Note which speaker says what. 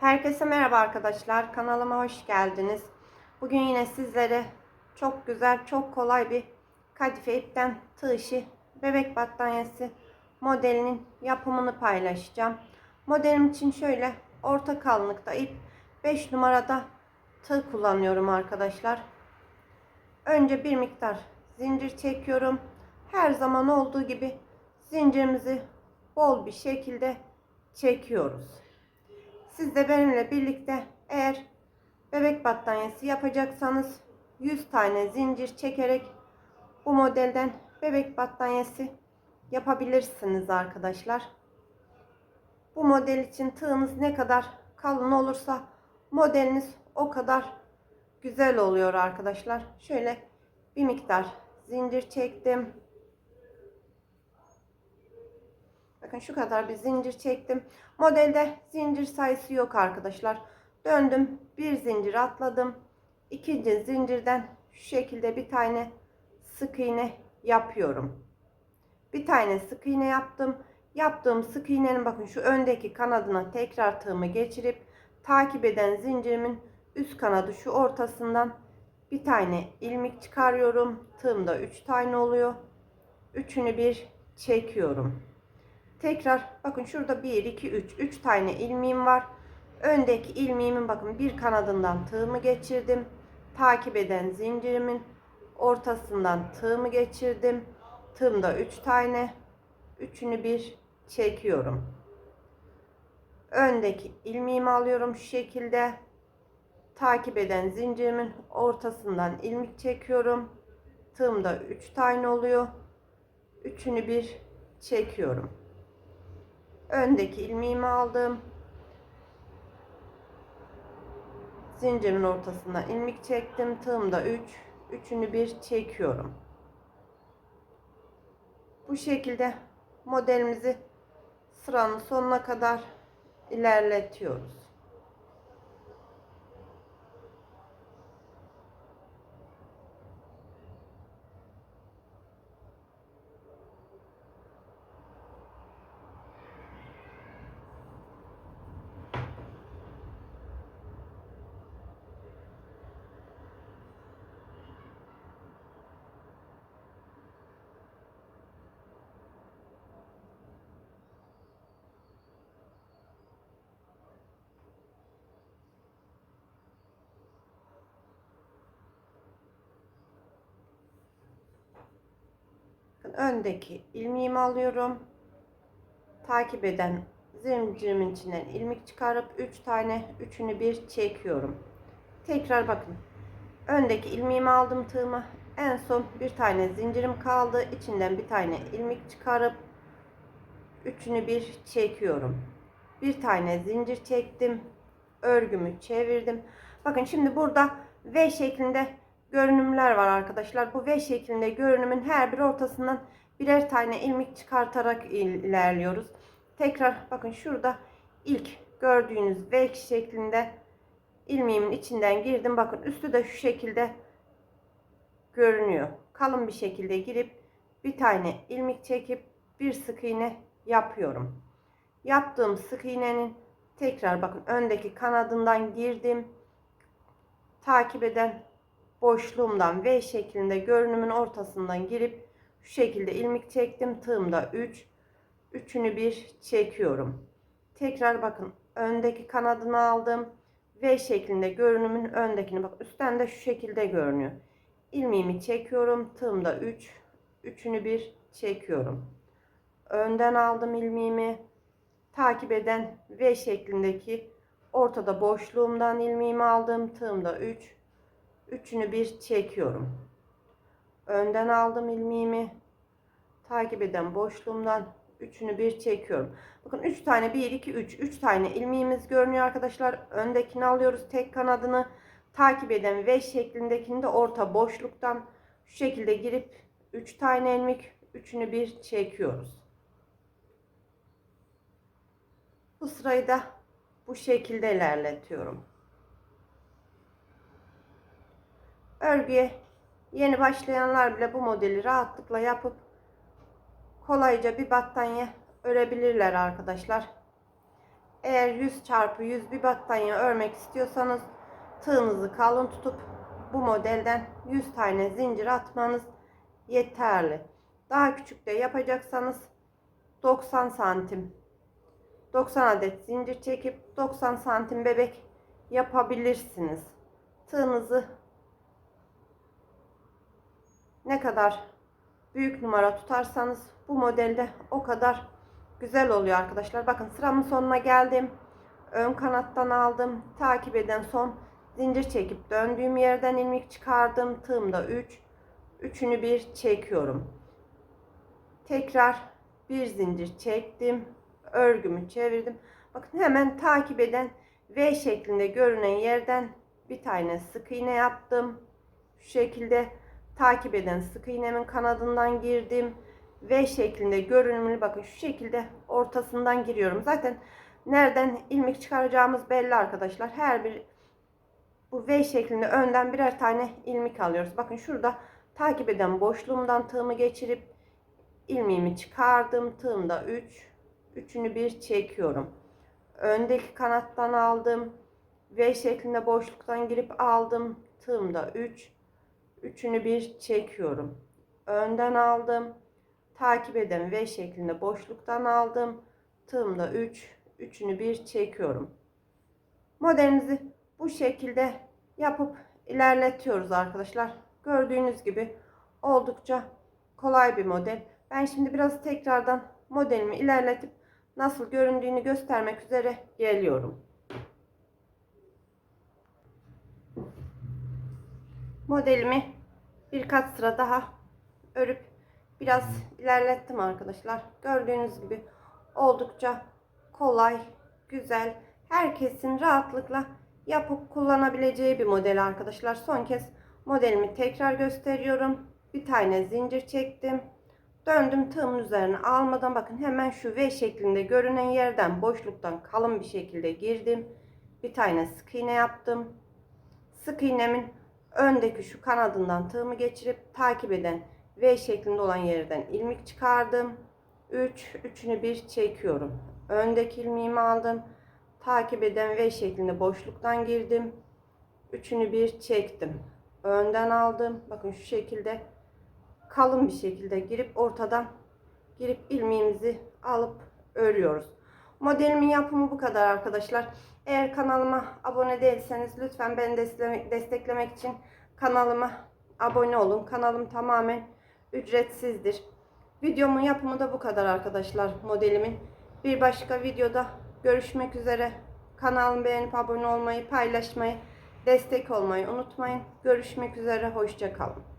Speaker 1: Herkese merhaba arkadaşlar. Kanalıma hoş geldiniz. Bugün yine sizlere çok güzel, çok kolay bir kadife ipten tığ işi bebek battaniyesi modelinin yapımını paylaşacağım. Modelim için şöyle orta kalınlıkta ip 5 numarada tığ kullanıyorum arkadaşlar. Önce bir miktar zincir çekiyorum. Her zaman olduğu gibi zincirimizi bol bir şekilde çekiyoruz. Siz de benimle birlikte eğer bebek battaniyesi yapacaksanız 100 tane zincir çekerek bu modelden bebek battaniyesi yapabilirsiniz arkadaşlar. Bu model için tığınız ne kadar kalın olursa modeliniz o kadar güzel oluyor arkadaşlar. Şöyle bir miktar zincir çektim. Bakın şu kadar bir zincir çektim. Modelde zincir sayısı yok arkadaşlar. Döndüm. Bir zincir atladım. İkinci zincirden şu şekilde bir tane sık iğne yapıyorum. Bir tane sık iğne yaptım. Yaptığım sık iğnenin bakın şu öndeki kanadına tekrar tığımı geçirip takip eden zincirimin üst kanadı şu ortasından bir tane ilmek çıkarıyorum. Tığımda 3 tane oluyor. Üçünü bir çekiyorum. Tekrar bakın şurada 1 2 3 3 tane ilmeğim var. Öndeki ilmeğimin bakın bir kanadından tığımı geçirdim. Takip eden zincirimin ortasından tığımı geçirdim. Tığımda 3 tane. Üçünü bir çekiyorum. Öndeki ilmeğimi alıyorum şu şekilde. Takip eden zincirimin ortasından ilmek çekiyorum. Tığımda 3 tane oluyor. Üçünü bir çekiyorum öndeki ilmeğimi aldım. Zincirimin ortasına ilmek çektim. Tığımda 3. Üç, üçünü bir çekiyorum. Bu şekilde modelimizi sıranın sonuna kadar ilerletiyoruz. Öndeki ilmeğimi alıyorum. Takip eden zincirimin içinden ilmek çıkarıp 3 tane üçünü bir çekiyorum. Tekrar bakın. Öndeki ilmeğimi aldım tığıma. En son bir tane zincirim kaldı. İçinden bir tane ilmek çıkarıp üçünü bir çekiyorum. Bir tane zincir çektim. Örgümü çevirdim. Bakın şimdi burada V şeklinde görünümler var arkadaşlar. Bu V şeklinde görünümün her bir ortasından birer tane ilmek çıkartarak ilerliyoruz. Tekrar bakın şurada ilk gördüğünüz V şeklinde ilmeğimin içinden girdim. Bakın üstü de şu şekilde görünüyor. Kalın bir şekilde girip bir tane ilmek çekip bir sık iğne yapıyorum. Yaptığım sık iğnenin tekrar bakın öndeki kanadından girdim. Takip eden boşluğumdan V şeklinde görünümün ortasından girip şu şekilde ilmek çektim. Tığımda 3. Üçünü bir çekiyorum. Tekrar bakın öndeki kanadını aldım. V şeklinde görünümün öndekini bak üstten de şu şekilde görünüyor. İlmeğimi çekiyorum. Tığımda 3. Üçünü bir çekiyorum. Önden aldım ilmeğimi. Takip eden V şeklindeki ortada boşluğumdan ilmeğimi aldım. Tığımda 3 üçünü bir çekiyorum. Önden aldım ilmeğimi. Takip eden boşluğumdan üçünü bir çekiyorum. Bakın 3 tane 1 2 3 3 tane ilmeğimiz görünüyor arkadaşlar. Öndekini alıyoruz tek kanadını. Takip eden V şeklindekini de orta boşluktan şu şekilde girip 3 tane ilmek üçünü bir çekiyoruz. Bu sırayı da bu şekilde ilerletiyorum. Örgüye yeni başlayanlar bile bu modeli rahatlıkla yapıp kolayca bir battaniye örebilirler arkadaşlar. Eğer 100 çarpı 100 bir battaniye örmek istiyorsanız tığınızı kalın tutup bu modelden 100 tane zincir atmanız yeterli. Daha küçük de yapacaksanız 90 santim 90 adet zincir çekip 90 santim bebek yapabilirsiniz. Tığınızı ne kadar büyük numara tutarsanız bu modelde o kadar güzel oluyor arkadaşlar. Bakın sıramın sonuna geldim. Ön kanattan aldım. Takip eden son zincir çekip döndüğüm yerden ilmek çıkardım. Tığımda 3. Üçünü bir çekiyorum. Tekrar bir zincir çektim. Örgümü çevirdim. Bakın hemen takip eden V şeklinde görünen yerden bir tane sık iğne yaptım. Şu şekilde takip eden sık iğnemin kanadından girdim. V şeklinde görünümlü bakın şu şekilde ortasından giriyorum. Zaten nereden ilmek çıkaracağımız belli arkadaşlar. Her bir bu V şeklinde önden birer tane ilmek alıyoruz. Bakın şurada takip eden boşluğumdan tığımı geçirip ilmeğimi çıkardım. Tığımda 3. Üçünü bir çekiyorum. Öndeki kanattan aldım. V şeklinde boşluktan girip aldım. Tığımda 3. Üçünü bir çekiyorum. Önden aldım. Takip eden V şeklinde boşluktan aldım. Tığımda 3. Üçünü bir çekiyorum. Modelimizi bu şekilde yapıp ilerletiyoruz arkadaşlar. Gördüğünüz gibi oldukça kolay bir model. Ben şimdi biraz tekrardan modelimi ilerletip nasıl göründüğünü göstermek üzere geliyorum. Modelimi birkaç sıra daha örüp biraz ilerlettim arkadaşlar. Gördüğünüz gibi oldukça kolay, güzel, herkesin rahatlıkla yapıp kullanabileceği bir model arkadaşlar. Son kez modelimi tekrar gösteriyorum. Bir tane zincir çektim. Döndüm tığımın üzerine almadan bakın hemen şu V şeklinde görünen yerden boşluktan kalın bir şekilde girdim. Bir tane sık iğne yaptım. Sık iğnemin öndeki şu kanadından tığımı geçirip takip eden V şeklinde olan yerden ilmek çıkardım. 3 üçünü bir çekiyorum. Öndeki ilmeğimi aldım. Takip eden V şeklinde boşluktan girdim. Üçünü bir çektim. Önden aldım. Bakın şu şekilde kalın bir şekilde girip ortadan girip ilmeğimizi alıp örüyoruz. Modelimin yapımı bu kadar arkadaşlar. Eğer kanalıma abone değilseniz lütfen beni desteklemek için kanalıma abone olun. Kanalım tamamen ücretsizdir. Videomun yapımı da bu kadar arkadaşlar modelimin. Bir başka videoda görüşmek üzere. Kanalımı beğenip abone olmayı, paylaşmayı, destek olmayı unutmayın. Görüşmek üzere, hoşçakalın.